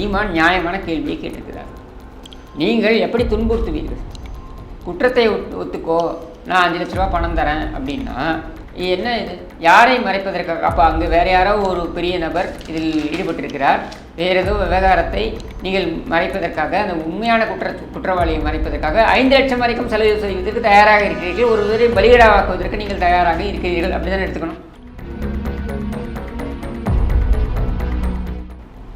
சீமான் நியாயமான கேள்வியை கேட்டிருக்கிறார். நீங்கள் எப்படி துன்புறுத்துவீர்கள்? குற்றத்தை ஒத்துக்கோ நான் அஞ்சு லட்ச ரூபா பணம் தரேன் அப்படின்னா என்ன இது? யாரை மறைப்பதற்காக அப்போ அங்கே வேறு யாரோ ஒரு பெரிய நபர் இதில் ஈடுபட்டிருக்கிறார். வேறு ஏதோ விவகாரத்தை நீங்கள் மறைப்பதற்காக அந்த உண்மையான குற்ற குற்றவாளியை மறைப்பதற்காக ஐந்து லட்சம் வரைக்கும் செலவு செய்வதற்கு தயாராக இருக்கிறீர்கள். ஒருவரை பலிகடாவாக்குவதற்கு நீங்கள் தயாராக இருக்கிறீர்கள். அப்படிதான் எடுத்துக்கணும்.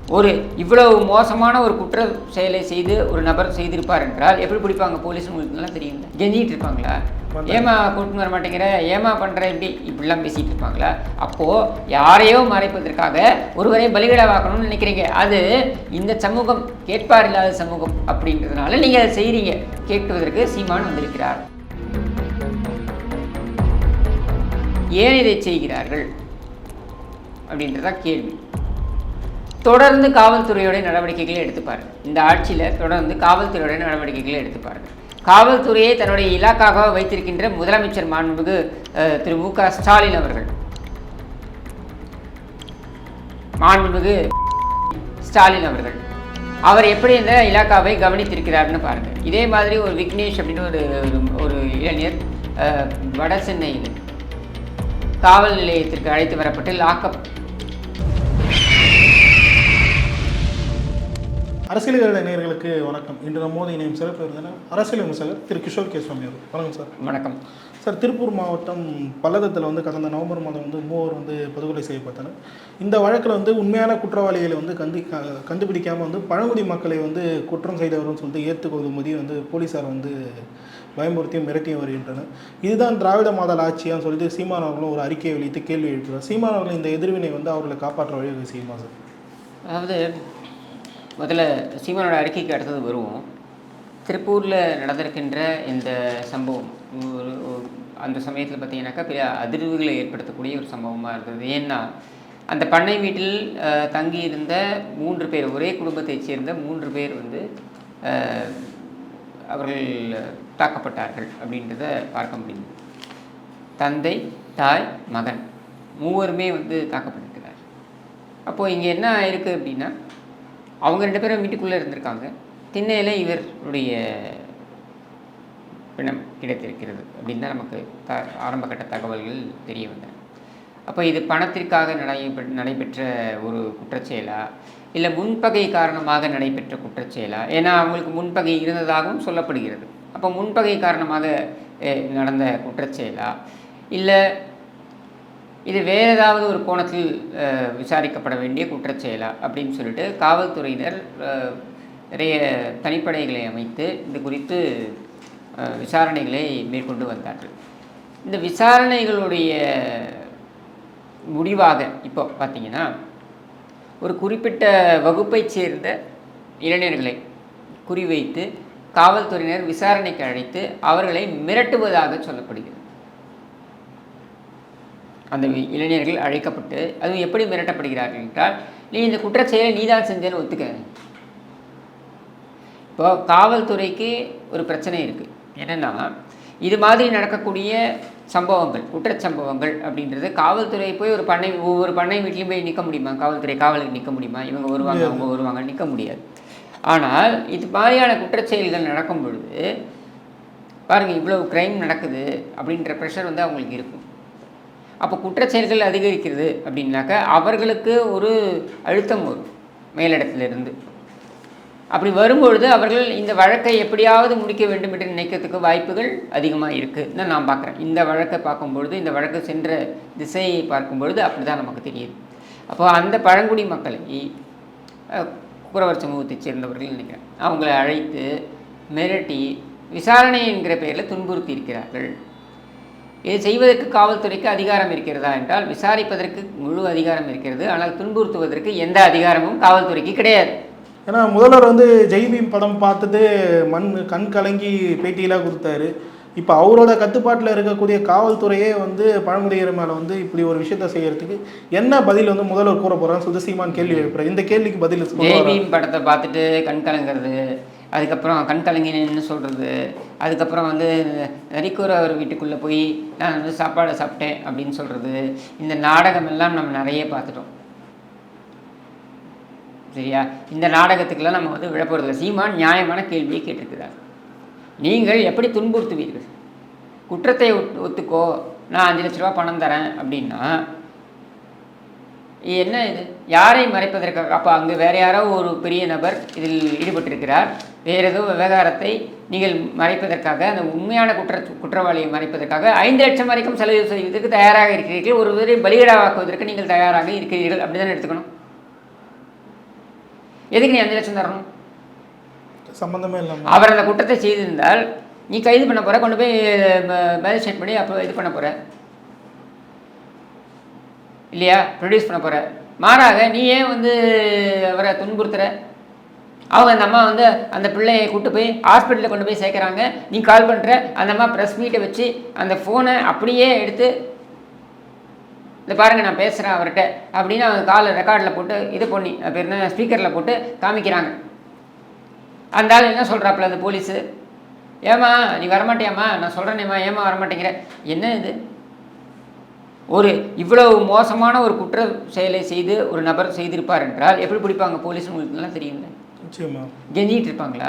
ஒரு இவ்வளவு மோசமான ஒரு குற்ற செயலை செய்து ஒரு நபர் செய்திருப்பார் என்றால் எப்படி பிடிப்பாங்க? போலீஸ் உங்களுக்கு நல்லா தெரியும். கெஞ்சிட்டு இருப்பாங்களா? ஏமா கூட்டின்னு வர மாட்டேங்கிற? ஏமா பண்ற? இப்படி இப்படிலாம் பேசிட்டு இருப்பாங்களா? அப்போ யாரையோ மறைப்பதற்காக ஒருவரை பலிகடாவாக்கணும்னு நினைக்கிறீங்க. அது இந்த சமூகம் கேட்பார் இல்லாத சமூகம் அப்படின்றதுனால நீங்க அதை செய்றீங்க. கேட்பதற்கு சீமான் வந்திருக்கிறார். ஏன் இதை செய்கிறார்கள்? அப்படின்றதான் கேள்வி. தொடர்ந்து காவல்துறையுடைய நடவடிக்கைகளை எடுத்து இந்த ஆட்சியில் தொடர்ந்து காவல்துறையுடைய நடவடிக்கைகளை எடுத்து பாருங்க. காவல்துறையை தன்னுடைய இலாக்காக வைத்திருக்கின்ற முதலமைச்சர் மாண்புமிகு திரு மு க ஸ்டாலின் அவர்கள். மாண்புமிகு ஸ்டாலின் அவர்கள். அவர் எப்படி இந்த இலாக்காவை கவனித்திருக்கிறார்னு பாருங்க. இதே மாதிரி ஒரு விக்னேஷ் அப்படின்னு ஒரு ஒரு- இளைஞர் அஹ், வட சென்னையில் காவல் நிலையத்திற்கு அழைத்து வரப்பட்டு லாக்அப் அரசியல் கருத நேயர்களுக்கு வணக்கம். இன்று நம்மோது இணையும் சிறப்பு விருந்தினர் அரசியல் விமர்சகர் திரு கிஷோர் கே சுவாமி அவர்கள். வணக்கம் சார். வணக்கம். சார் திருப்பூர் மாவட்டம் பல்லதத்தில் வந்து கடந்த நவம்பர் மாதம் வந்து மூவர் வந்து படுகொலை செய்யப்பட்டனர். இந்த வழக்கில் வந்து உண்மையான குற்றவாளிகளை வந்து கண்டு க- கண்டுபிடிக்காம வந்து பழங்குடி மக்களை வந்து குற்றம் செய்தவர்னு சொல்லிட்டு ஏற்றுக்கொள்ளும்படி வந்து போலீஸார் வந்து பயமுறுத்தியும் மிரட்டியும் வருகின்றனர். இதுதான் திராவிட மாடல் ஆட்சியான்னு சொல்லிட்டு சீமான் அவர்களும் ஒரு அறிக்கையை வெளியிட்டு கேள்வி எழுப்புகிறார் சீமான் அவர்கள் இந்த எதிர்வினை வந்து அவர்களை காப்பாற்ற வழிவகை செய்யுமா சார்? அதாவது முதல்ல சீமானோட அறிக்கைக்கு அடுத்தது வருவோம். திருப்பூரில் நடந்திருக்கின்ற இந்த சம்பவம் ஒரு அந்த சமயத்தில் பார்த்தீங்கன்னாக்கா பெரிய அதிர்வுகளை ஏற்படுத்தக்கூடிய ஒரு சம்பவமாக இருந்தது. ஏன்னா அந்த பண்ணை வீட்டில் தங்கியிருந்த மூன்று பேர் ஒரே குடும்பத்தைச் சேர்ந்த மூன்று பேர் வந்து அவர்கள் தாக்கப்பட்டார்கள் அப்படின்றத பார்க்க முடியும். தந்தை தாய் மகன் மூவருமே வந்து தாக்கப்பட்டிருக்கிறார் அப்போது இங்கே என்ன ஆயிருக்கு அப்படின்னா அவங்க ரெண்டு பேரும் வீட்டுக்குள்ளே இருந்திருக்காங்க. திண்ணையில் இவருடைய பிணம் கிடைத்திருக்கிறது அப்படின்னு தான் நமக்கு த ஆரம்பகட்ட தகவல்கள் தெரிய வந்தன. அப்போ இது பணத்திற்காக நடைபெ நடைபெற்ற ஒரு குற்றச்செயலா? இல்லை முன்பகை காரணமாக நடைபெற்ற குற்றச்செயலா? ஏன்னா அவங்களுக்கு முன்பகை இருந்ததாகவும் சொல்லப்படுகிறது. அப்போ முன்பகை காரணமாக நடந்த குற்றச்செயலா? இல்லை இது வேறு ஏதாவது ஒரு கோணத்தில் விசாரிக்கப்பட வேண்டிய குற்றச்செயலா அப்படின்னு சொல்லிட்டு காவல்துறையினர் நிறைய தனிப்படைகளை அமைத்து இது குறித்து விசாரணைகளை மேற்கொண்டு வந்தார்கள். இந்த விசாரணைகளுடைய முடிவாக இப்போ பார்த்தீங்கன்னா ஒரு குறிப்பிட்ட வகுப்பைச் சேர்ந்த இளைஞர்களை குறிவைத்து காவல்துறையினர் விசாரணைக்கு அழைத்து அவர்களை மிரட்டுவதாக சொல்லப்படுகிறது. அந்த இளைஞர்கள் அழைக்கப்பட்டு அதுவும் எப்படி மிரட்டப்படுகிறார்கள்? என்றால் நீ இந்த குற்றச்செயலை நீதான் செஞ்சேன்னு ஒத்துக்க. இப்போ காவல்துறைக்கு ஒரு பிரச்சனை இருக்குது என்னென்னா இது மாதிரி நடக்கக்கூடிய சம்பவங்கள் குற்றச்சம்பவங்கள் அப்படின்றது காவல்துறை போய் ஒரு பண்ணை ஒவ்வொரு பண்ணை வீட்லையும் போய் நிற்க முடியுமா? காவல்துறை காவலுக்கு நிற்க முடியுமா? இவங்க வருவாங்க அவங்க வருவாங்க நிற்க முடியாது. ஆனால் இது மாதிரியான குற்றச்செயல்கள் நடக்கும் பொழுது பாருங்கள் இவ்வளோ க்ரைம் நடக்குது அப்படின்ற ப்ரெஷர் வந்து அவங்களுக்கு இருக்கும். அப்போ குற்றச்செயல்கள் அதிகரிக்கிறது அப்படின்னாக்கா அவர்களுக்கு ஒரு அழுத்தம் வரும் மேலிடத்திலிருந்து. அப்படி வரும்பொழுது அவர்கள் இந்த வழக்கை எப்படியாவது முடிக்க வேண்டும் என்று நினைக்கிறதுக்கு வாய்ப்புகள் அதிகமாக இருக்குதுன்னு நான் பார்க்குறேன். இந்த வழக்கை பார்க்கும்பொழுது இந்த வழக்கு சென்ற திசையை பார்க்கும்பொழுது அப்படி தான் நமக்கு தெரியுது. அப்போ அந்த பழங்குடி மக்களை குறவர் சமூகத்தைச் சேர்ந்தவர்கள் நினைக்கிறேன். அவங்களை அழைத்து மிரட்டி விசாரணை என்கிற பெயரில் துன்புறுத்தி இருக்கிறார்கள். இதை செய்வதற்கு காவல்துறைக்கு அதிகாரம் இருக்கிறதா என்றால் விசாரிப்பதற்கு முழு அதிகாரம் இருக்கிறது. ஆனால் துன்புறுத்துவதற்கு எந்த அதிகாரமும் காவல்துறைக்கு கிடையாது. ஏன்னா முதல்வர் வந்து ஜெய்பீம் படம் பார்த்துட்டு மண் கண் கலங்கி பேட்டியெல்லாம் கொடுத்தாரு. இப்போ அவரோட கட்டுப்பாட்டில் இருக்கக்கூடிய காவல்துறையே வந்து பழங்குடியினர் மேலே வந்து இப்படி ஒரு விஷயத்த செய்யறதுக்கு என்ன பதில் வந்து முதல்வர் கூற போறான்னு சொல்லிட்டு சீமான் கேள்வி எழுப்புறாரு. இந்த கேள்விக்கு பதில். ஜெய்பீம் படத்தை பார்த்துட்டு கண் கலங்கிறது அதுக்கப்புறம் கண் கலங்கினேன்னு சொல்கிறது அதுக்கப்புறம் வந்து நரிக்கூர் அவர் வீட்டுக்குள்ளே போய் நான் வந்து சாப்பாடை சாப்பிட்டேன் அப்படின்னு சொல்கிறது இந்த நாடகம் எல்லாம் நம்ம நிறைய பார்த்துட்டோம். சரியா? இந்த நாடகத்துக்கெல்லாம் நம்ம வந்து விழப்போறதில்ல சீமான் நியாயமான கேள்வியை கேட்டிருக்கிறார். நீங்கள் எப்படி துன்புறுத்துவீர்கள்? குற்றத்தை ஒத்துக்கோ. நான் அஞ்சு லட்ச ரூபா பணம் தரேன் அப்படின்னா என்ன இது? யாரை மறைப்பதற்காக? அப்போ அங்கே வேற யாரோ ஒரு பெரிய நபர் இதில் ஈடுபட்டிருக்கிறார். வேறு ஏதோ விவகாரத்தை நீங்கள் மறைப்பதற்காக அந்த உண்மையான குற்ற குற்றவாளியை மறைப்பதற்காக ஐந்து லட்சம் வரைக்கும் செலவு செய்வதற்கு தயாராக இருக்கிறீர்கள். ஒருவரை பலிகடாவாக்குவதற்கு நீங்கள் தயாராக இருக்கிறீர்கள். அப்படி தானே எடுத்துக்கணும். எதுக்கு நீ அஞ்சு லட்சம் தரணும்? சம்மந்தமே இல்லாமல் அவர் அந்த குற்றத்தை செய்திருந்தால் நீ கைது பண்ண போற கொண்டு போய் மேஜிஸ்ட்ரேட் பண்ணி அப்போ இது பண்ண போற. இல்லையா? ப்ரொடியூஸ் பண்ண போற. மாறாக நீ ஏன் வந்து அவரை துன்புறுத்துற? அவங்க அந்த அம்மா வந்து அந்த பிள்ளையை கூட்டு போய் ஹாஸ்பிட்டலில் கொண்டு போய் சேர்க்குறாங்க. நீ கால் பண்ணுற அந்த அம்மா ப்ரெஸ் மீட்டை வச்சு அந்த ஃபோனை அப்படியே எடுத்து இந்த பாருங்க நான் பேசுகிறேன் அவர்கிட்ட. அப்படின்னு அவங்க காலை ரெக்கார்டில் போட்டு இது பண்ணி அது என்ன ஸ்பீக்கரில் போட்டு காமிக்கிறாங்க. அந்த ஆள் என்ன சொல்கிறாப்புல அந்த போலீஸு ஏமா நீ வரமாட்டியாம்மா? நான் சொல்கிறேனேம்மா ஏமா வரமாட்டேங்கிற? என்ன இது? ஒரு இவ்வளவு மோசமான ஒரு குற்ற செயலை செய்து ஒரு நபர் செய்திருப்பார் என்றால் எப்படி பிடிப்பாங்க? போலீஸ் உங்களுக்கு நல்லா தெரியுங்க நிச்சயமா. கெஞ்சிட்டு இருப்பாங்களா.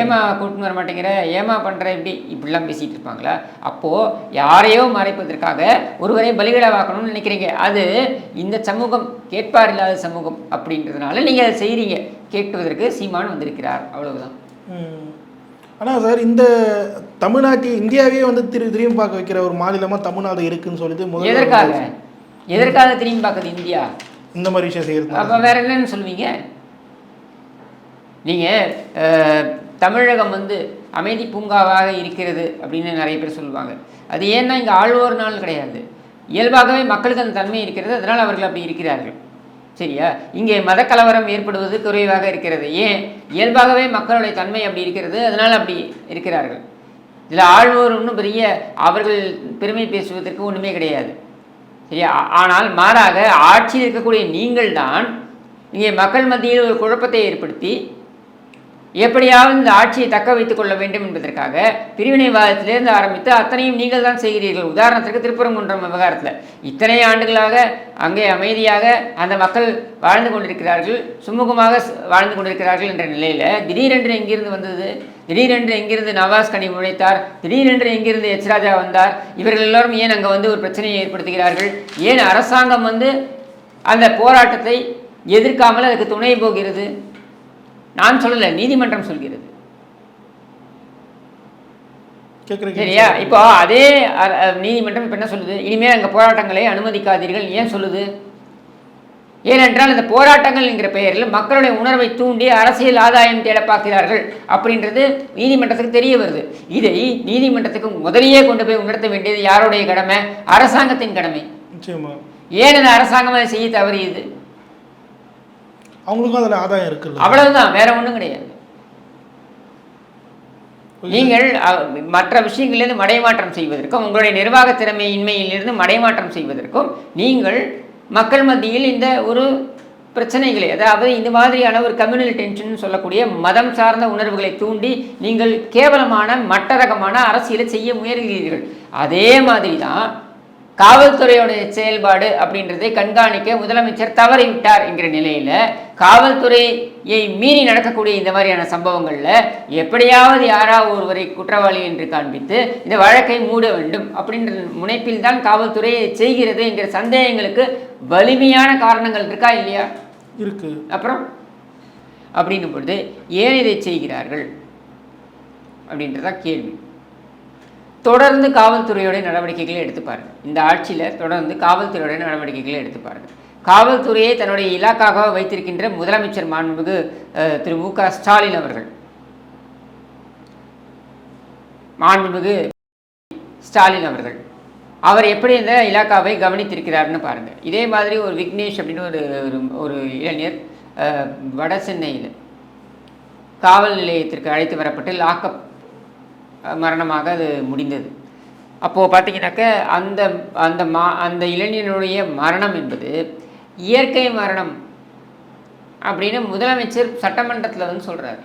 ஏமா கூட்டின்னு வர மாட்டேங்கிற? ஏமா பண்ணுற இப்படி? இப்படிலாம் பேசிகிட்டு இருப்பாங்களா அப்போது யாரையோ மறைப்பதற்காக ஒருவரை பலிகடாவாக்கணும்னு நினைக்கிறீங்க. அது இந்த சமூகம் கேட்பார் இல்லாத சமூகம் அப்படின்றதுனால நீங்கள் அதை செய்கிறீங்க கேட்பதற்கு சீமான் வந்திருக்கிறார். அவ்வளவுதான். ஆனால் சார் இந்த தமிழ்நாட்டில் இந்தியாவே வந்து திரு திரும்பி பார்க்க வைக்கிற ஒரு மாநிலமாக தமிழ்நாடு இருக்குன்னு சொல்லிட்டு எதற்காக? எதற்காக திரும்பி பார்க்குது இந்தியா? இந்த மாதிரி விஷயம் செய்யறது அப்போ வேற என்னன்னு சொல்லுவீங்க? நீங்கள் தமிழகம் வந்து அமைதி பூங்காவாக இருக்கிறது அப்படின்னு நிறைய பேர் சொல்லுவாங்க. அது ஏன்னா இங்கே ஆழ்வோர் நாள் கிடையாது. இயல்பாகவே மக்களுக்கு அந்த தன்மை இருக்கிறது அதனால் அவர்கள் அப்படி இருக்கிறார்கள். சரியா? இங்கே மதக்கலவரம் ஏற்படுவது குறைவாக இருக்கிறது. ஏன்? இயல்பாகவே மக்களுடைய தன்மை அப்படி இருக்கிறது அதனால் அப்படி இருக்கிறார்கள். இதில் ஆழ்வோர் ஒன்றும் பெரிய அவர்கள் பெருமை பேசுவதற்கு ஒன்றுமே கிடையாது. சரியா? ஆனால் மாறாக ஆட்சியில் இருக்கக்கூடிய நீங்கள் தான் இங்கே மக்கள் மத்தியில் ஒரு குழப்பத்தை ஏற்படுத்தி எப்படியாவது இந்த ஆட்சியை தக்க வைத்துக் கொள்ள வேண்டும் என்பதற்காக பிரிவினைவாதத்திலிருந்து ஆரம்பித்து அத்தனையும் நீங்கள் தான் செய்கிறீர்கள். உதாரணத்திற்கு திருப்பரங்குன்றம் விவகாரத்தில். இத்தனை ஆண்டுகளாக அங்கே அமைதியாக அந்த மக்கள் வாழ்ந்து கொண்டிருக்கிறார்கள். சுமூகமாக வாழ்ந்து கொண்டிருக்கிறார்கள் என்ற நிலையில் திடீரென்று எங்கிருந்து வந்தது? திடீரென்று எங்கிருந்து நவாஸ் கனி உழைத்தார்? திடீரென்று எங்கிருந்து எச் ராஜா வந்தார்? இவர்கள் எல்லோரும் ஏன் அங்கே வந்து ஒரு பிரச்சனையை ஏற்படுத்துகிறார்கள்? ஏன் அரசாங்கம் வந்து அந்த போராட்டத்தை எதிர்க்காமல் அதுக்கு துணை போகிறது? நான் சொல்லலை நீதிமன்றம் சொல்கிறது. சரியா? இப்போ அதே நீதிமன்றம் இப்போ என்ன சொல்லுது? இனிமேல் அங்கே போராட்டங்களை அனுமதிக்காதீர்கள். ஏன் சொல்லுது? ஏனென்றால் இந்த போராட்டங்கள் என்கிற பெயரில் மக்களுடைய உணர்வை தூண்டி அரசியல் ஆதாயம் தேட பார்க்கிறார்கள் அப்படின்றது நீதிமன்றத்துக்கு தெரிய வருது. இதை நீதிமன்றத்துக்கு முதலியே கொண்டு போய் உணர்த்த வேண்டியது யாருடைய கடமை? அரசாங்கத்தின் கடமை. ஏன் அந்த அரசாங்கம் அதை செய்ய தவறியது? அவங்களுக்கும் அதில் ஆதாயம் இருக்குல்ல அவ்வளவுதான் வேற ஒன்றும் கிடையாது. நீங்கள் மற்ற விஷயங்களிலிருந்து மடைமாற்றம் செய்வதற்கும் உங்களுடைய நிர்வாக திறமையின்மையிலிருந்து மடைமாற்றம் செய்வதற்கும் நீங்கள் மக்கள் மத்தியில் இந்த ஒரு பிரச்சனைகளை அதாவது இந்த மாதிரியான ஒரு கம்யூனல் டென்ஷன் சொல்லக்கூடிய மதம் சார்ந்த உணர்வுகளை தூண்டி நீங்கள் கேவலமான மட்டரகமான அரசியலை செய்ய முயல்கிறீர்கள். அதே மாதிரி தான் காவல்துறையோடைய செயல்பாடு அப்படின்றதை கண்காணிக்க முதலமைச்சர் தவறிவிட்டார் என்கிற நிலையில் காவல்துறையை மீறி நடக்கக்கூடிய இந்த மாதிரியான சம்பவங்களில் எப்படியாவது யாராவது ஒருவரை குற்றவாளி என்று காண்பித்து இந்த வழக்கை மூட வேண்டும் அப்படின்ற முனைப்பில் தான் காவல்துறை செய்கிறது என்கிற சந்தேகங்களுக்கு வலிமையான காரணங்கள் இருக்கா இல்லையா? இருக்கு. அப்புறம் அப்படின்னும் பொழுது ஏன் இதை செய்கிறார்கள் அப்படின்றதா கேள்வி. தொடர்ந்து காவல்துறையுடைய நடவடிக்கைகளை எடுத்து இந்த ஆட்சியில் தொடர்ந்து காவல்துறையுடைய நடவடிக்கைகளை எடுத்து காவல்துறையை தன்னுடைய இலாக்காக வைத்திருக்கின்ற முதலமைச்சர் மாண்புமிகு திரு மு க ஸ்டாலின் அவர்கள். மாண்புமிகு ஸ்டாலின் அவர்கள். அவர் எப்படி இந்த இலாக்காவை கவனித்திருக்கிறார்னு பாருங்கள் இதே மாதிரி ஒரு விக்னேஷ் அப்படின்னு ஒரு ஒரு- இளைஞர் வட சென்னையில் காவல் நிலையத்திற்கு அழைத்து வரப்பட்டு லாக்அப் மரணமாக அது முடிந்தது. அப்போது பார்த்தீங்கன்னாக்க அந்த அந்த மா அந்த இளைஞனுடைய மரணம் என்பது இயற்கை மரணம் அப்படின்னு முதலமைச்சர் சட்டமன்றத்தில் வந்து சொல்கிறார்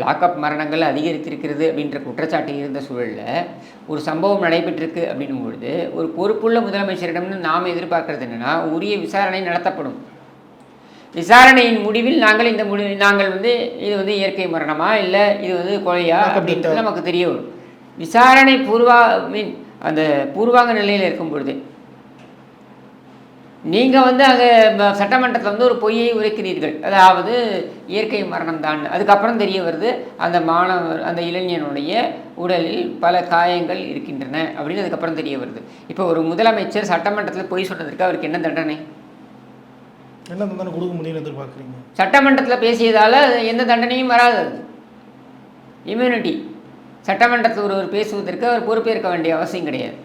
லாக்அப் மரணங்கள் அதிகரித்திருக்கிறது அப்படின்ற குற்றச்சாட்டு இருந்த சூழலில் ஒரு சம்பவம் நடைபெற்றிருக்கு அப்படின்னும் பொழுது ஒரு பொறுப்புள்ள முதலமைச்சரிடம்னு நாம் எதிர்பார்க்கறது என்னென்னா உரிய விசாரணை நடத்தப்படும். விசாரணையின் முடிவில் நாங்கள் இந்த முடி நாங்கள் வந்து இது வந்து இயற்கை மரணமா? இல்லை இது வந்து கொலையா? அப்படின்றது நமக்கு தெரிய வரும். விசாரணை பூர்வா மீன் அந்த பூர்வாங்க நிலையில் இருக்கும் பொழுது நீங்கள் வந்து அங்கே சட்டமன்றத்தில் வந்து ஒரு பொய்யை உரைக்கிறீர்கள். அதாவது இயற்கை மரணம் தான். அதுக்கப்புறம் தெரிய வருது அந்த மாணவர் அந்த இளைஞனுடைய உடலில் பல காயங்கள் இருக்கின்றன அப்படின்னு அதுக்கப்புறம் தெரிய வருது. இப்போ ஒரு முதலமைச்சர் சட்டமன்றத்தில் பொய் சொன்னதற்கு அவருக்கு என்ன தண்டனை? என்ன தண்டனை கொடுக்க முடியும்னு எதிர்பார்க்குறீங்க? சட்டமன்றத்தில் பேசியதால் எந்த தண்டனையும் வராது. இம்யூனிட்டி சட்டமன்றத்தில் ஒருவர் பேசுவதற்கு அவர் பொறுப்பேற்க வேண்டிய அவசியம் கிடையாது.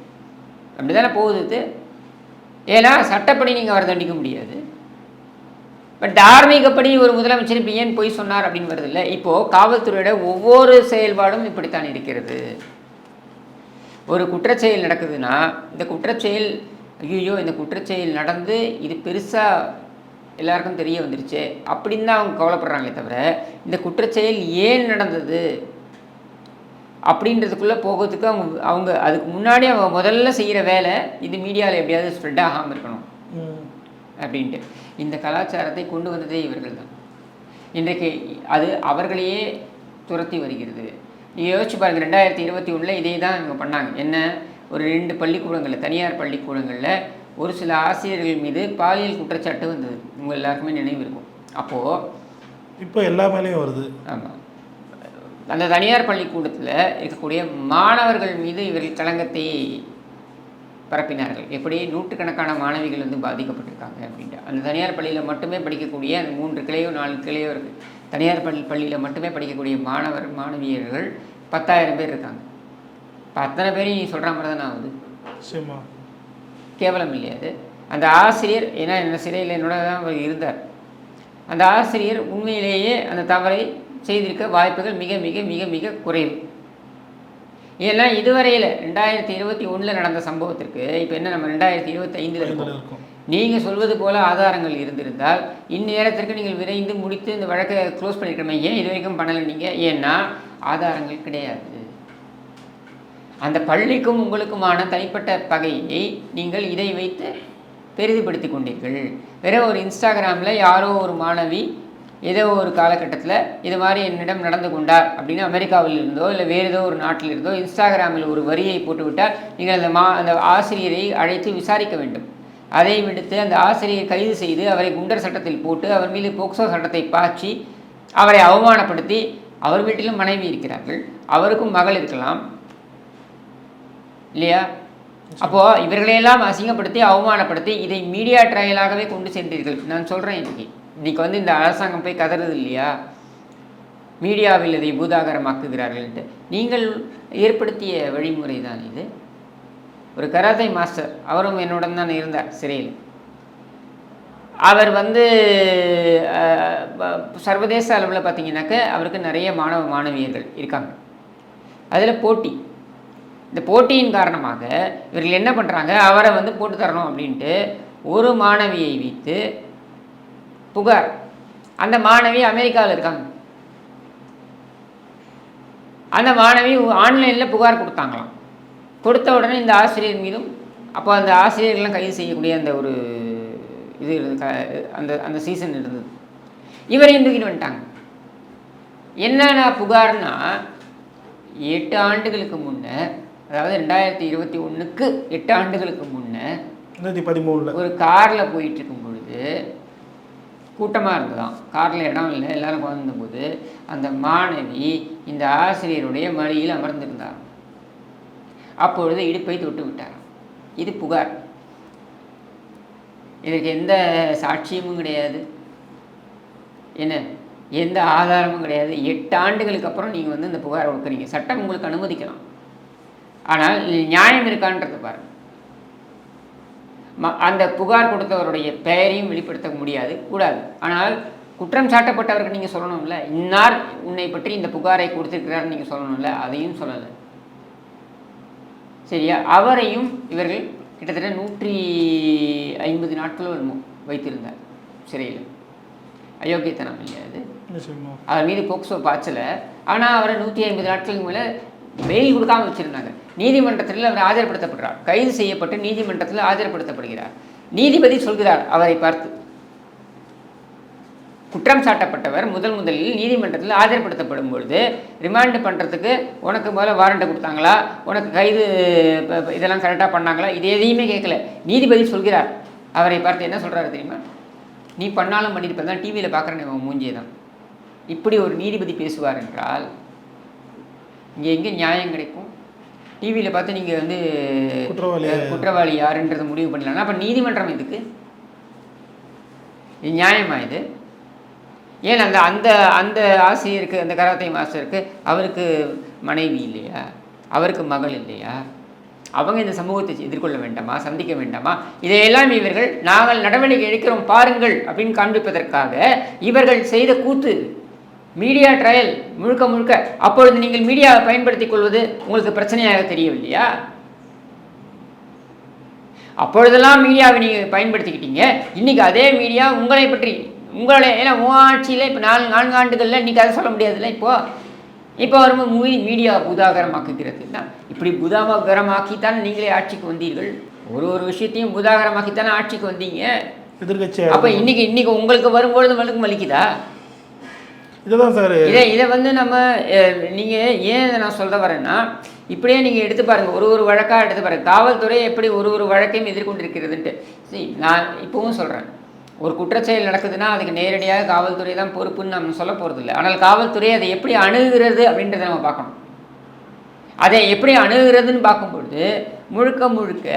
அப்படி தானே போகுது ஏன்னா சட்டப்படி நீங்கள் அவரை தண்டிக்க முடியாது. பட் தார்மீகப்படி ஒரு முதலமைச்சர் இப்போ ஏன் பொய் சொன்னார் அப்படின்னு வருது இல்லை இப்போது காவல்துறையோட ஒவ்வொரு செயல்பாடும் இப்படித்தான் இருக்கிறது. ஒரு குற்றச்செயல் நடக்குதுன்னா இந்த குற்றச்செயல் ஐயோ இந்த குற்றச்செயல் நடந்து இது பெருசாக எல்லாருக்கும் தெரிய வந்துருச்சு. அப்படின்னு தான் அவங்க கவலைப்படுறாங்களே தவிர இந்த குற்றச்செயல் ஏன் நடந்தது? அப்படின்றதுக்குள்ளே போகிறதுக்கு அவங்க அவங்க அதுக்கு முன்னாடி அவங்க முதல்ல செய்கிற வேலை இது மீடியாவில் எப்படியாவது ஸ்ப்ரெட் ஆகாமல் இருக்கணும். அப்படின்ட்டு. இந்த கலாச்சாரத்தை கொண்டு வந்ததே இவர்கள் தான். இன்றைக்கு அது அவர்களையே துரத்தி வருகிறது. நீங்கள் யோசிச்சு பாருங்கள் ரெண்டாயிரத்தி இருபத்தி ஒன்றில் இதே தான் இவங்க பண்ணாங்க. என்ன? ஒரு ரெண்டு பள்ளிக்கூடங்களில் தனியார் பள்ளிக்கூடங்களில் ஒரு சில ஆசிரியர்கள் மீது பாலியல் குற்றச்சாட்டு வந்தது. உங்கள் எல்லாருக்குமே நினைவு இருக்கும். அப்போது இப்போ எல்லா மேலேயும் வருது. ஆமாம் அந்த தனியார் பள்ளிக்கூடத்தில் இருக்கக்கூடிய மாணவர்கள் மீது இவர்கள் களங்கத்தை பரப்பினார்கள். எப்படி? நூற்றுக்கணக்கான மாணவிகள் வந்து பாதிக்கப்பட்டிருக்காங்க அப்படின்ட்டு. அந்த தனியார் பள்ளியில் மட்டுமே படிக்கக்கூடிய அந்த மூன்று கிளையோ நாலு கிளையோ இருக்குது தனியார் பள்ளி பள்ளியில் மட்டுமே படிக்கக்கூடிய மாணவர் மாணவியர்கள் பத்தாயிரம் பேர் இருக்காங்க. இப்போ அத்தனை பேரையும் நீ சொல்கிற மாதிரி தான் ஆகுது? நிச்சயமா கேவலம் இல்லையா அது. அந்த ஆசிரியர் ஏன்னா என்ன சிறையில் என்னோட தான் அவர் இருந்தார். அந்த ஆசிரியர் உண்மையிலேயே அந்த தவறை செய்திருக்க வாய்ப்புகள் மிக மிக மிக மிக குறைவு. ஏன்னா இதுவரையில் ரெண்டாயிரத்தி இருபத்தி ஒன்றில் நடந்த சம்பவத்திற்கு இப்போ என்ன நம்ம ரெண்டாயிரத்தி இருபத்தி ஐந்தில் ஐந்துல இருக்கோம். நீங்கள் சொல்வது போல ஆதாரங்கள் இருந்திருந்தால் இந்நேரத்திற்கு நீங்கள் விரைந்து முடித்து இந்த வழக்கை க்ளோஸ் பண்ணிருக்கணுமே? ஏன் இது வரைக்கும் பண்ணலை நீங்கள் ஏன்னா ஆதாரங்கள் கிடையாது. அந்த பள்ளிக்கும் உங்களுக்குமான தனிப்பட்ட பகையை நீங்கள் இதை வைத்து பெரிதுபடுத்தி கொண்டீர்கள். வேற ஒரு இன்ஸ்டாகிராமில் யாரோ ஒரு மாணவி ஏதோ ஒரு காலகட்டத்தில் இது மாதிரி என்னிடம் நடந்து கொண்டார் அப்படின்னு அமெரிக்காவில் இருந்தோ இல்லை வேறு ஏதோ ஒரு நாட்டில் இருந்தோ இன்ஸ்டாகிராமில் ஒரு வரியை போட்டுவிட்டால் நீங்கள் அந்த மா அந்த ஆசிரியரை அழைத்து விசாரிக்க வேண்டும். அதை விடுத்து அந்த ஆசிரியை கைது செய்து அவரை குண்டர் சட்டத்தில் போட்டு அவர் மீது போக்சோ சட்டத்தை பாய்ச்சி அவரை அவமானப்படுத்தி அவர் வீட்டிலும் மனைவி இருக்கிறார்கள். அவருக்கும் மகள் இருக்கலாம். இல்லையா? அப்போது இவர்களையெல்லாம் அசிங்கப்படுத்தி அவமானப்படுத்தி இதை மீடியா ட்ரையலாகவே கொண்டு சென்றீர்கள். நான் சொல்கிறேன் இன்றைக்கி இன்றைக்கி வந்து இந்த அரசாங்கம் போய் கதறது இல்லையா? மீடியாவில் இதை பூதாகரமாக்குகிறார்கள்ட்டு நீங்கள் ஏற்படுத்திய வழிமுறை தான் இது. ஒரு கராத்தை மாஸ்டர் அவரும் என்னுடன் தான் இருந்தார் சிறையில். அவர் வந்து சர்வதேச அளவில் பார்த்தீங்கன்னாக்க அவருக்கு நிறைய மாணவ மாணவியர்கள் இருக்காங்க. அதில் போட்டி. இந்த போட்டியின் காரணமாக இவர்கள் என்ன பண்ணுறாங்க அவரை வந்து போட்டு தரணும் அப்படின்ட்டு ஒரு மாணவியை வைத்து புகார். அந்த மாணவி அமெரிக்காவில் இருக்காங்க. அந்த மாணவி ஆன்லைனில் புகார் கொடுத்தாங்களாம். கொடுத்த உடனே இந்த ஆசிரியர் மீதும் அப்போ அந்த ஆசிரியர்கள்லாம் கைது செய்யக்கூடிய அந்த ஒரு இது அந்த அந்த சீசன் இருந்தது. இவரையும் தூக்கிட்டு வந்துட்டாங்க? என்னென்ன புகார்னா எட்டு ஆண்டுகளுக்கு முன்னே அதாவது ரெண்டாயிரத்தி இருபத்தி ஒன்றுக்கு எட்டு ஆண்டுகளுக்கு முன்ன ரெண்டாயிரத்தி பதிமூணுல. ஒரு காரில் போயிட்டு இருக்கும் பொழுது கூட்டமாக இருந்ததாம். காரில் இடம் இல்லை எல்லாரும் உட்கார்ந்தபோது அந்த மாணவி இந்த ஆசிரியருடைய மடியில் அமர்ந்திருந்தார். அப்பொழுது இடுப்பை தொட்டு விட்டார் இது புகார். இதற்கு எந்த சாட்சியமும் கிடையாது. என்ன? எந்த ஆதாரமும் கிடையாது. எட்டு ஆண்டுகளுக்கு அப்புறம் நீங்கள் வந்து இந்த புகார் கொடுக்குறீங்க சட்டம் உங்களுக்கு அனுமதிக்கலாம். ஆனால் இதில் நியாயம் இருக்கான்றதை பாருங்க. ம- அந்த புகார் கொடுத்தவருடைய பெயரையும் வெளிப்படுத்த முடியாது கூடாது. ஆனால் குற்றம் சாட்டப்பட்டவருக்கு நீங்கள் சொல்லணும்ல இன்னார் உன்னை பற்றி இந்த புகாரை கொடுத்திருக்கிறார் நீங்கள் சொல்லணும்ல அதையும் சொல்லலை. சரியா? அவரையும் இவர்கள் கிட்டத்தட்ட நூற்றி ஐம்பது நாட்களோ என்னமோ வைத்திருந்தார் சிறையில். அயோக்கியத்தனம் இல்லையா அது? அவர் மீது போக்சோ பாய்ச்சல. ஆனால் அவரை நூற்றி ஐம்பது நாட்களுக்கு மேலே பெயில் கொடுக்காம வச்சுருந்தாங்க. நீதிமன்றத்தில் அவர் ஆஜர்படுத்தப்படுறார். கைது செய்யப்பட்டு நீதிமன்றத்தில் ஆஜர்படுத்தப்படுகிறார். நீதிபதி சொல்கிறார் அவரை பார்த்து. குற்றம் சாட்டப்பட்டவர் முதல் முதலில் நீதிமன்றத்தில் ஆஜர்படுத்தப்படும் பொழுது ரிமாண்டு பண்ணுறதுக்கு உனக்கு முதல்ல வாரண்ட்டை கொடுத்தாங்களா? உனக்கு கைது இதெல்லாம் கரெக்டாக பண்ணாங்களா? இது எதையுமே கேட்கல. நீதிபதி சொல்கிறார். அவரை பார்த்து என்ன சொல்கிறாரு தெரியுமா? நீ பண்ணாலும் பண்ணியிருப்பதான் தான் டிவியில் பார்க்குறேன் மூஞ்சியை தான் இப்படி ஒரு நீதிபதி பேசுவார் என்றால் இங்கே எங்கே நியாயம் கிடைக்கும்? டிவியில் பார்த்து நீங்கள் வந்து குற்றவாளி. குற்றவாளி யாருன்றதை முடிவு பண்ணலாம் அப்போ நீதிமன்றம் எதுக்கு? இது நியாயமா இது? ஏன் அந்த அந்த அந்த ஆசிரியருக்கு அந்த கராத்தே மாஸ்டருக்கு அவருக்கு மனைவி இல்லையா? அவருக்கு மகள் இல்லையா? அவங்க இந்த சமூகத்தை எதிர்கொள்ள வேண்டாமா? சந்திக்க வேண்டாமா? இதையெல்லாம் இவர்கள் நாங்கள் நடவடிக்கை எடுக்கிறோம் பாருங்கள் அப்படின்னு காண்பிப்பதற்காக இவர்கள் செய்த கூத்து மீடியா ட்ரையல் முழுக்க முழுக்க அப்பொழுது நீங்கள் மீடியாவை பயன்படுத்திக் கொள்வது உங்களுக்கு பிரச்சனையாக தெரியவில்லையா? அப்பொழுதெல்லாம் மீடியாவை நீங்கள் பயன்படுத்திக்கிட்டீங்க. இன்னைக்கு அதே மீடியா உங்களை பற்றி உங்களை ஏன்னா உன் ஆட்சியில் இப்போ நாலு நான்கு ஆண்டுகளில் இன்னைக்கு அதை சொல்ல முடியாதுல்ல இப்போ? இப்போ வரும்போது மூவி மீடியா புதாகரமாக்குகிறதுன்னா இப்படி புதாகரமாக்கித்தான் நீங்களே ஆட்சிக்கு வந்தீர்கள். ஒரு ஒரு விஷயத்தையும் புதாகரமாக்கித்தானே ஆட்சிக்கு வந்தீங்க. எதிர்கட்சி அப்போ இன்னைக்கு இன்னைக்கு உங்களுக்கு வரும்பொழுது மலுக்கு மலிக்குதா இதுதான் சார். இதை இதை வந்து நம்ம நீங்கள் ஏன் இதை நான் சொல்ல வரேன்னா இப்படியே நீங்கள் எடுத்து பாருங்கள் ஒரு ஒரு வழக்காக எடுத்து பாருங்கள் காவல்துறை எப்படி ஒரு ஒரு வழக்கையும் எதிர்கொண்டிருக்கிறதுன்ட்டு. சரி நான் இப்பவும் சொல்கிறேன் ஒரு குற்றச்செயல் நடக்குதுன்னா அதுக்கு நேரடியாக காவல்துறை தான் பொறுப்புன்னு நம்ம சொல்ல போகிறது இல்லை ஆனால் காவல்துறை அதை எப்படி அணுகுகிறது அப்படின்றத நம்ம பார்க்கணும். அதை எப்படி அணுகுறதுன்னு பார்க்கும்பொழுது முழுக்க முழுக்க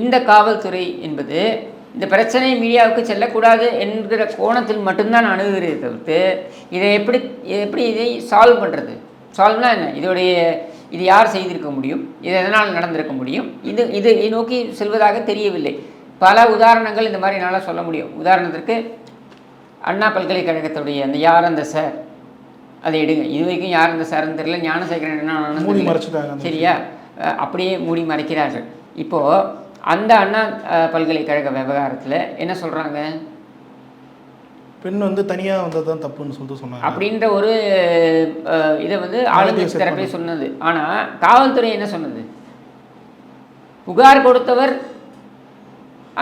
இந்த காவல்துறை என்பது இந்த பிரச்சனை மீடியாவுக்கு செல்லக்கூடாது என்கிற கோணத்தில் மட்டும்தான் அணுகுகிறதை தவிர்த்து இதை எப்படி எப்படி இதை சால்வ் பண்ணுறது சால்வ்னா என்ன? இதோடைய இது யார் செய்திருக்க முடியும்? இது எதனால் நடந்திருக்க முடியும்? இது இது நோக்கி செல்வதாக தெரியவில்லை. பல உதாரணங்கள் இந்த மாதிரி என்னால் சொல்ல முடியும். உதாரணத்திற்கு அண்ணா பல்கலைக்கழகத்துடைய அந்த யார் அந்த சார் அதை எடுங்க. இது வரைக்கும் யார் அந்த சார்னு தெரியல. ஞானசேகரன் என்ன சரியா? அப்படியே மூடி மறைக்கிறார்கள். இப்போ அந்த அண்ணா பல்கலைக்கழக விவகாரத்தில் என்ன சொல்றாங்க? பெண் வந்து தனியாக வந்தது தான் தப்புன்னு சொல்லிட்டு சொன்னாங்க. அப்படின்ற ஒரு இதை வந்து ஆளுங்கட்சி தரப்பே சொன்னது. ஆனா காவல்துறை என்ன சொன்னது? புகார் கொடுத்தவர்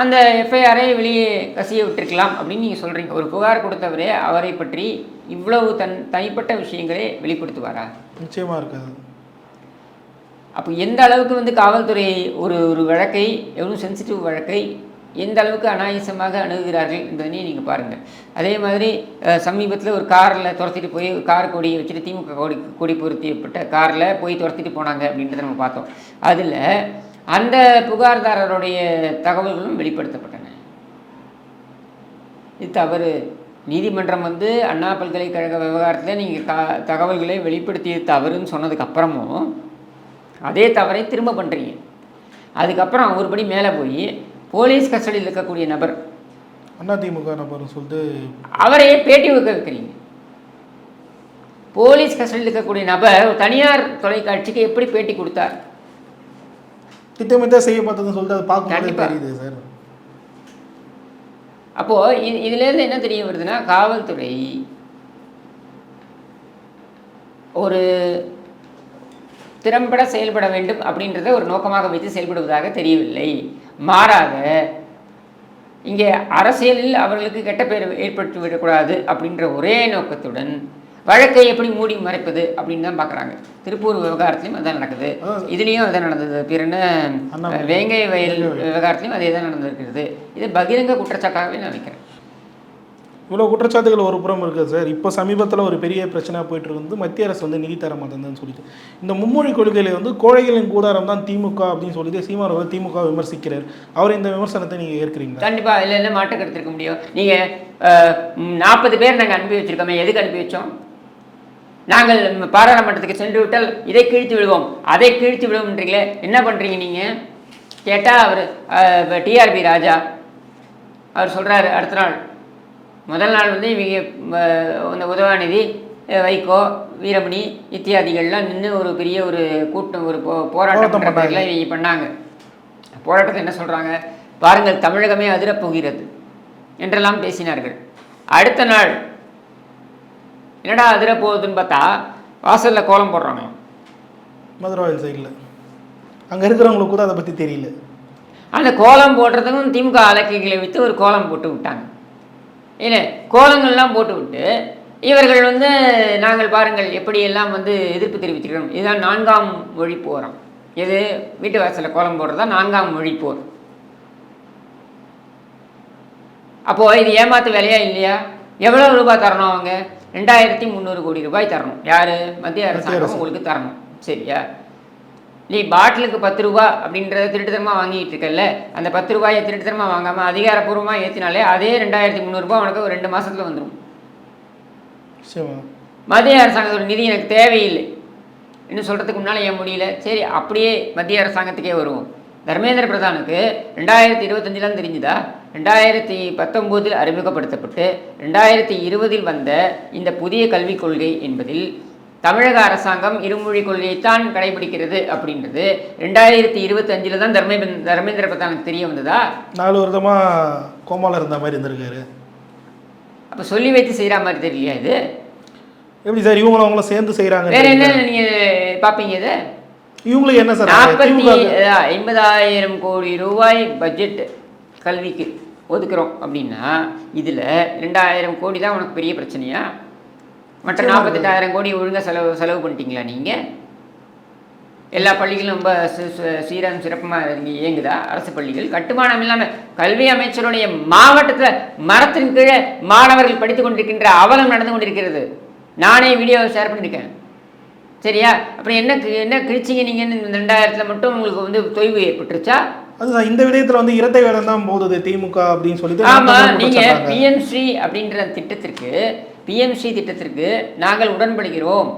அந்த எஃப்ஐஆரை வெளியே கசிய விட்டிருக்கலாம் அப்படின்னு நீங்கள் சொல்கிறீங்க ஒரு புகார் கொடுத்தவரே அவரை பற்றி இவ்வளவு தன் தனிப்பட்ட விஷயங்களை வெளிப்படுத்துவாரா? நிச்சயமாக இருக்காது. அப்போ எந்த அளவுக்கு வந்து காவல்துறை ஒரு ஒரு வழக்கை எவ்வளோ சென்சிட்டிவ் வழக்கை எந்த அளவுக்கு அனாயசமாக அணுகுகிறார்கள் என்பதனை நீங்கள் பாருங்கள் அதே மாதிரி சமீபத்தில் ஒரு காரில் துரத்திட்டு போய் ஒரு கார் கொடியை வச்சுட்டு திமுக கொடி கொடி பொருத்தியப்பட்ட காரில் போய் துரத்திட்டு போனாங்க அப்படின்றத நம்ம பார்த்தோம். அதில் அந்த புகார்தாரருடைய தகவல்களும் வெளிப்படுத்தப்பட்டன. இது தவறு. நீதிமன்றம் வந்து அண்ணா பல்கலைக்கழக விவகாரத்தில் நீங்கள் க தகவல்களை வெளிப்படுத்தியது தவறுன்னு சொன்னதுக்கு அப்புறமும் அதே தவறை திரும்ப பண்ணுறீங்க அதுக்கப்புறம் ஒருபடி மேலே போய் போலீஸ் கஸ்டடியில் இருக்கக்கூடிய நபர். அதிமுக நபர்னு சொல்லிட்டு அவரையே பேட்டி வைக்க வைக்கிறீங்க. போலீஸ் கஸ்டடியில் இருக்கக்கூடிய நபர் ஒரு தனியார் தொலைக்காட்சிக்கு எப்படி பேட்டி கொடுத்தார்? திட்டமிட்டா செய்யப்பட்டதுன்னு சொல்லிட்டு அதை கண்டிப்பா. தெரியுது சார். அப்போது இது இதுலேருந்து என்ன தெரிய வருதுன்னா காவல்துறை ஒரு திறம்பட செயல்பட வேண்டும் அப்படின்றத ஒரு நோக்கமாக வைத்து செயல்படுவதாக தெரியவில்லை. மாறாக இங்கே அரசியலில் அவர்களுக்கு கெட்ட பெயர் ஏற்படுத்தி விடக்கூடாது அப்படின்ற ஒரே நோக்கத்துடன் வழக்கை எப்படி மூடி மறைப்பது அப்படின்னு தான் பார்க்குறாங்க. திருப்பூர் விவகாரத்துலையும் அதான் நடக்குது. இதுலேயும் அதான் நடந்தது. பேர் என்ன? வேங்கை வயல் விவகாரத்துலையும் அதே தான் நடந்திருக்கிறது. இது பகிரங்க குற்றச்சாட்டாகவே நான் வைக்கிறேன். இவ்வளோ குற்றச்சாட்டுகள் ஒரு புறம் இருக்குது சார். இப்போ சமீபத்தில் ஒரு பெரிய பிரச்சனையாக போயிட்டு வந்து மத்திய அரசு வந்து நிதி தர மாட்டேங்குதுன்னு சொல்லிட்டு. இந்த மும்மொழி கொள்கையில் வந்து கோழைகளின் கூடாரம் தான் திமுக அப்படின்னு சொல்லிட்டு சீமான் அவர்கள் திமுக விமர்சிக்கிறார். அவர் இந்த விமர்சனத்தை நீங்கள் ஏற்கிறீங்க கண்டிப்பாக இல்லை என்ன மாற்றம் எடுத்திருக்க முடியும். நீங்கள் நாற்பது பேர் நாங்கள் அனுப்பி வச்சிருக்கோமே எதுக்கு அனுப்பி வச்சோம்? நாங்கள் பாராளுமன்றத்துக்கு சென்று விட்டால் இதை கிழித்து விடுவோம். அதை கிழித்து விடுவோம்ன்றீங்களே என்ன பண்ணுறீங்க நீங்கள் கேட்டால் அவர் டிஆர்பி ராஜா அவர் சொல்கிறாரு அடுத்த நாள். முதல் நாள் வந்து இவங்க ம, இந்த உதவாநிதி வைகோ வீரமணி இத்தியாதிகள்லாம் நின்று ஒரு பெரிய ஒரு கூட்டம் ஒரு போ போராட்டம் பேர்ல இவங்க பண்ணாங்க. போராட்டத்தை என்ன சொல்கிறாங்க பாருங்கள் தமிழகமே அதிரப் போகிறது என்றெல்லாம் பேசினார்கள். அடுத்த நாள் என்னடா அதிரப் போகுதுன்னு பார்த்தா வாசலில் கோலம் போடுறாங்க. மதுரவாயில் சைடில். அங்கே இருக்கிறவங்களுக்கு கூட அதை பற்றி தெரியல. அந்த கோலம் போடுறதுக்கும் திமுக அலக்கைகளை வைத்து ஒரு கோலம் போட்டு விட்டாங்க. இல்லை கோலங்கள்லாம் போட்டு விட்டு இவர்கள் வந்து நாங்கள் பாருங்கள் எப்படியெல்லாம் வந்து எதிர்ப்பு தெரிவித்திருக்கிறோம் இதுதான் நான்காம் மொழி போகிறோம் எது வீட்டு வாசலில் கோலம் போடுறதா நான்காம் மொழி போர். அப்போது இது ஏமாத்து வேலையா இல்லையா? எவ்வளோ ரூபாய் தரணும் அவங்க? ரெண்டாயிரத்தி முந்நூறு கோடி ரூபாய் தரணும். யார்? மத்திய அரசாங்கம் அரசு. உங்களுக்கு தரணும். சரியா? நீ பாட்டிலுக்கு பத்து ரூபா அப்படின்றத திருட்டுத்தனமாக வாங்கிட்டு இருக்கல்ல? அந்த பத்து ரூபாயை திருட்டுத்தனமாக வாங்காமல் அதிகாரப்பூர்வமாக ஏற்றினாலே அதே ரெண்டாயிரத்தி முந்நூறுரூபா உனக்கு ஒரு ரெண்டு மாசத்துல வந்துடும் மத்திய அரசாங்கத்தோட நிதி எனக்கு தேவையில்லை. இன்னும் சொல்கிறதுக்கு முன்னால் ஏன் முடியல? சரி அப்படியே மத்திய அரசாங்கத்துக்கே வருவோம். தர்மேந்திர பிரதானுக்கு ரெண்டாயிரத்தி இருபத்தஞ்சிலாம் தெரிஞ்சுதா? ரெண்டாயிரத்தி பத்தொம்போதில் அறிமுகப்படுத்தப்பட்டு ரெண்டாயிரத்தி இருபதில் வந்த இந்த புதிய கல்விக் கொள்கை என்பதில் தமிழக அரசாங்கம் இருமொழி கொள்கையைத்தான் கடைபிடிக்கிறது அப்படின்றது. ரெண்டாயிரத்தி இருபத்தஞ்சில் தான் தர்மே தர்மேந்திர பிரதானுக்கு தெரிய வந்ததா? நாலு வருடமா கோமால இருந்த மாதிரி இருந்திருக்காரு. அப்போ சொல்லி வைத்து செய்கிற மாதிரி தெரியலையா இது? எப்படி சார் இவங்களும் அவங்களும் சேர்ந்து செய்கிறாங்க வேற என்ன நீங்கள் பார்ப்பீங்க இதை? இவங்களுக்கு என்ன சார் நாற்பத்தி ஐம்பதாயிரம் கோடி ரூபாய் பட்ஜெட் கல்விக்கு ஒதுக்குறோம் அப்படின்னா இதில் ரெண்டாயிரம் கோடி தான் உனக்கு பெரிய பிரச்சனையா? மற்ற நாற்பத்தெட்டாயிரம் கோடி ஒழுங்கா செலவு செலவு பண்ணிட்டீங்களா நீங்கள் எல்லா பள்ளிகளும் ரொம்ப சீரம் சிறப்பமாக இயங்குதா? அரசு பள்ளிகள். கட்டுமானம் இல்லாமல் கல்வி அமைச்சருடைய மாவட்டத்தில் மரத்தின் கீழே மாணவர்கள் படித்துக் கொண்டிருக்கின்ற அவலம் நடந்து கொண்டிருக்கிறது. நானே வீடியோவை ஷேர் பண்ணியிருக்கேன் சரியா? அப்புறம் என்ன என்ன கிழிச்சிங்க நீங்கள் இந்த ரெண்டாயிரத்தில் மட்டும் உங்களுக்கு வந்து தொய்வு ஏற்பட்டுருச்சா? அதுதான் இந்த விடயத்துல வந்து இரட்டை வேடம் தான் போகுது திமுக அப்படின்னு சொல்லிட்டு ஆமா நாற்பது நீங்க சொல்றாங்க. பிஎம்ஸ்ரீ அப்படின்ற திட்டத்திற்கு பிஎம்ஸ்ரீ திட்டத்திற்கு நாங்கள் உடன்படுகிறோம்.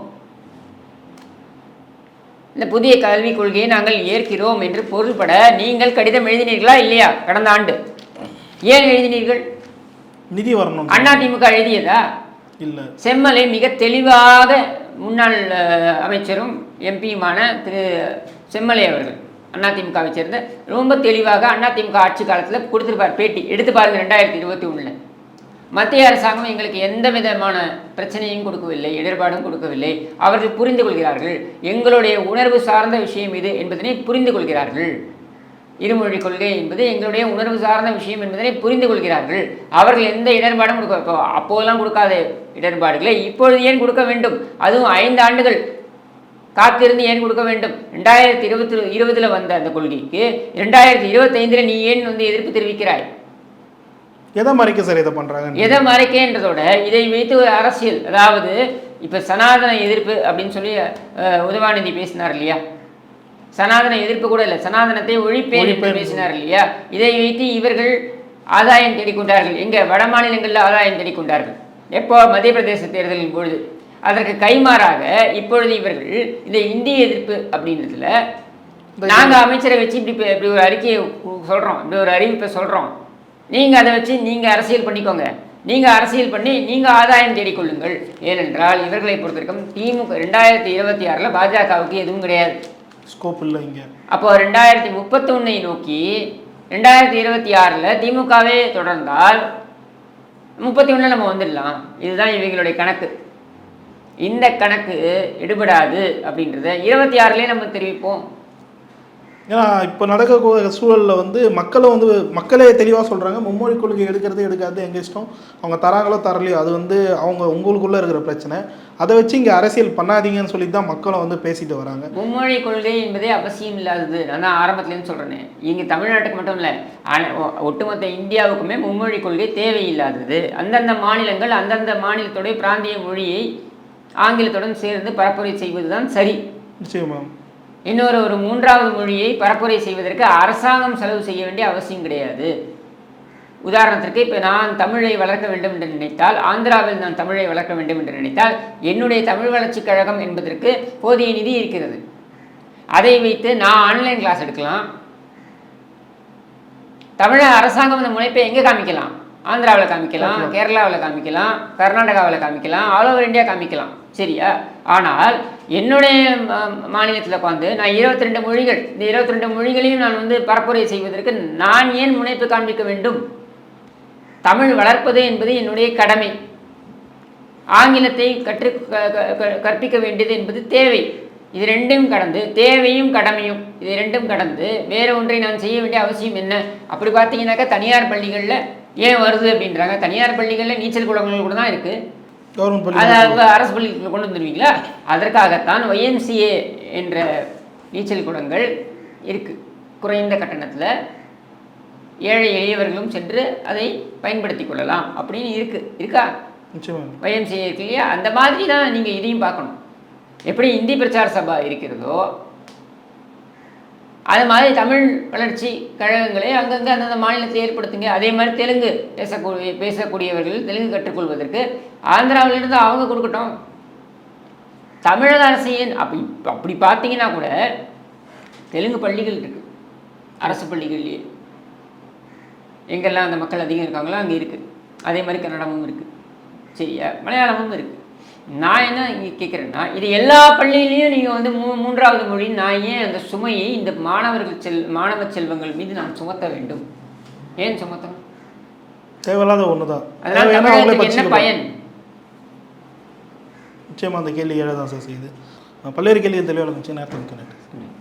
இந்த புதிய கல்விக் கொள்கையை நாங்கள் ஏற்கிறோம் என்று பொருள்பட நீங்கள் கடிதம் எழுதினீர்களா இல்லையா? கடந்த ஆண்டு. ஏன் எழுதினீர்கள்? நிதி வரணும். அண்ணா திமுக எழுதியதா? இல்ல. செம்மலை மிக தெளிவாக முன்னாள் அமைச்சரும் எம்பியுமான திரு செம்மலை அவர்கள் அதிமுகவை சேர்ந்த ரொம்ப தெளிவாக அதிமுக ஆட்சி காலத்தில் கொடுத்துருப்பார் பேட்டி. எடுத்து பாருங்க ரெண்டாயிரத்தி இருபத்தி ஒன்றில் மத்திய அரசாங்கம் எங்களுக்கு எந்த விதமான பிரச்சனையும் கொடுக்கவில்லை இடர்பாடும் கொடுக்கவில்லை. அவர்கள் புரிந்து கொள்கிறார்கள். எங்களுடைய உணர்வு சார்ந்த விஷயம் இது என்பதனை புரிந்து கொள்கிறார்கள். இருமொழி கொள்கை என்பது எங்களுடைய உணர்வு சார்ந்த விஷயம் என்பதனை புரிந்து கொள்கிறார்கள். அவர்கள் எந்த இடர்பாடும் கொடுக்க அப்போதெல்லாம் கொடுக்காத இடர்பாடுகளை இப்பொழுது ஏன் கொடுக்க வேண்டும்? அதுவும் ஐந்து ஆண்டுகள் காத்திருந்து ஏன் கொடுக்க வேண்டும்? ரெண்டாயிரத்தி இருபத்தி இருபதில் வந்த அந்த கொள்கைக்கு ரெண்டாயிரத்தி இருபத்தைந்தில் நீ ஏன் வந்து எதிர்ப்பு தெரிவிக்கிறாய்? எதை மறைக்க சார் இதை பண்றாங்க எதை மறைக்கன்றதோட இதை வைத்து ஒரு அரசியல். அதாவது இப்போ சனாதன எதிர்ப்பு அப்படின்னு சொல்லி உதவாநிதி பேசினார் இல்லையா? சனாதன எதிர்ப்பு கூட இல்லை சனாதனத்தை ஒழிப்பேன். பேசினார் இல்லையா? இதை வைத்து இவர்கள் ஆதாயம் தேடிக்கொண்டார்கள். எங்க வட மாநிலங்களில் ஆதாயம் தேடிக்கொண்டார்கள். எப்போ? மத்திய பிரதேச தேர்தலின் பொழுது. அதற்கு கைமாறாக இப்பொழுது இவர்கள் இந்த இந்திய எதிர்ப்பு அப்படின்றதுல நாங்க அமைச்சரை வச்சு இப்படி இப்ப- இப்படி ஒரு அறிக்கையை சொல்றோம். இப்படி ஒரு அறிவிப்பை சொல்றோம். நீங்க அதை வச்சு நீங்க அரசியல் பண்ணிக்கோங்க. நீங்க அரசியல் பண்ணி நீங்க ஆதாயம் தேடிக்கொள்ளுங்கள். ஏனென்றால் இவர்களை பொறுத்தவரைக்கும் திமுக ரெண்டாயிரத்தி இருபத்தி ஆறுல பாஜகவுக்கு எதுவும் கிடையாது. ஸ்கோப் இல்லை இங்க. அப்போ ரெண்டாயிரத்தி முப்பத்தொன்னை நோக்கி ரெண்டாயிரத்தி இருபத்தி ஆறில் திமுகவே தொடர்ந்தால் முப்பத்தி ஒன்றில் நம்ம வந்துடலாம். இதுதான் இவங்களுடைய கணக்கு. இந்த கணக்கு எடுபடாது அப்படின்றத இருபத்தி ஆறுலேயே நம்ம தெரிவிப்போம். ஏன்னா இப்போ நடக்க சூழல்ல வந்து மக்களை வந்து மக்களே தெளிவாக சொல்றாங்க மும்மொழி கொள்கை எடுக்கிறது எடுக்காது எங்க இஷ்டம்? அவங்க தராங்களோ தரலையோ அது வந்து அவங்க உங்களுக்குள்ள இருக்கிற பிரச்சனை. அதை வச்சு இங்க அரசியல் பண்ணாதீங்கன்னு சொல்லி தான் மக்களும் வந்து பேசிட்டு வராங்க. மும்மொழி கொள்கை என்பதே அவசியம் இல்லாதது. நான் தான் ஆரம்பத்துலேருந்து சொல்கிறேனே இங்கே தமிழ்நாட்டுக்கு மட்டும் இல்லை ஒட்டுமொத்த இந்தியாவுக்குமே மும்மொழி கொள்கை தேவையில்லாதது. அந்தந்த மாநிலங்கள் அந்தந்த மாநிலத்துடைய பிராந்திய மொழியை ஆங்கிலத்துடன் சேர்ந்து பரப்புரை செய்வது தான் சரி. நிச்சயமா. இன்னொரு ஒரு மூன்றாவது மொழியை பரப்புரை செய்வதற்கு அரசாங்கம் செலவு செய்ய வேண்டிய அவசியம் கிடையாது. உதாரணத்திற்கு இப்போ நான் தமிழை வளர்க்க வேண்டும் என்று நினைத்தால் ஆந்திராவில் நான் தமிழை வளர்க்க வேண்டும் என்று நினைத்தால் என்னுடைய தமிழ் வளர்ச்சிக் கழகம் என்பதற்கு போதிய நிதி இருக்கிறது. அதை வைத்து நான் ஆன்லைன் கிளாஸ் எடுக்கலாம். தமிழக அரசாங்கம் இந்த முனைப்பை எங்கே காமிக்கலாம்? ஆந்திராவில் காமிக்கலாம் கேரளாவில் காமிக்கலாம் கர்நாடகாவில் காமிக்கலாம் ஆல் ஓவர் இந்தியா காமிக்கலாம். சரியா? ஆனால் என்னுடைய மாநிலத்தில் உட்காந்து நான் 22 ரெண்டு மொழிகள் இந்த 22 ரெண்டு மொழிகளையும் நான் வந்து பரப்புரை செய்வதற்கு நான் ஏன் முனைப்பு காண்பிக்க வேண்டும்? தமிழ் வளர்ப்பது என்பது என்னுடைய கடமை. ஆங்கிலத்தை கற்று கற்பிக்க வேண்டியது என்பது தேவை. இது ரெண்டும் கடந்து தேவையும் கடமையும் இது ரெண்டும் கடந்து வேற ஒன்றை நான் செய்ய வேண்டிய அவசியம் என்ன? அப்படி பார்த்தீங்கன்னாக்கா தனியார் பள்ளிகளில் ஏன் வருது அப்படின்றாங்க. தனியார் பள்ளிகளில் நீச்சல் குளங்கள் கூட தான் இருக்குது கவர்மெண்ட் அதை பள்ளி அவங்க அரசு பள்ளிக்கு கொண்டு வந்துடுவீங்களா அதற்காகத்தான் ஒய்எம்சிஏ என்ற நீச்சல் குளங்கள் இருக்குது குறைந்த கட்டணத்தில் ஏழை எளியவர்களும் சென்று அதை பயன்படுத்தி கொள்ளலாம் அப்படின்னு இருக்குது இருக்கா? ஒய்எம்சிஏ இருக்கு இல்லையா? அந்த மாதிரி தான் நீங்கள் இதையும் பார்க்கணும். எப்படி இந்தி பிரச்சார சபா இருக்கிறதோ அது மாதிரி தமிழ் வளர்ச்சி கழகங்களை அங்கங்கே அந்தந்த மாநிலத்தை ஏற்படுத்துங்க. அதே மாதிரி தெலுங்கு பேசக்கூடிய பேசக்கூடியவர்கள் தெலுங்கு கற்றுக்கொள்வதற்கு ஆந்திராவிலிருந்து அவங்க கொடுக்கட்டும். தமிழக அரசின் அப்படி அப்படி பார்த்தீங்கன்னா கூட தெலுங்கு பள்ளிகள் இருக்குது அரசு பள்ளிகள்லேயே. எங்கெல்லாம் அந்த மக்கள் அதிகம் இருக்காங்களோ அங்கே இருக்குது அதே மாதிரி கன்னடமும் இருக்குது சரியா? மலையாளமும் இருக்குது நான் என்ன இங்கே கேட்குறேன்னா இது எல்லா பள்ளியிலையும் நீங்கள் வந்து மூ மூன்றாவது மொழி நான் ஏன் அந்த சுமையை இந்த மாணவர்கள் செல் மாணவ செல்வங்கள் மீது நான் சுமத்த வேண்டும்? ஏன் சுமத்தணும்? தேவையில்லாத ஒன்று தான் என்ன பயன்? நிச்சயமாக அந்த கேள்வி ஏழை தான் சார் செய்யுது. பல்வேறு கேள்விகள் தெளிவாக இருந்துச்சு நேரத்தில்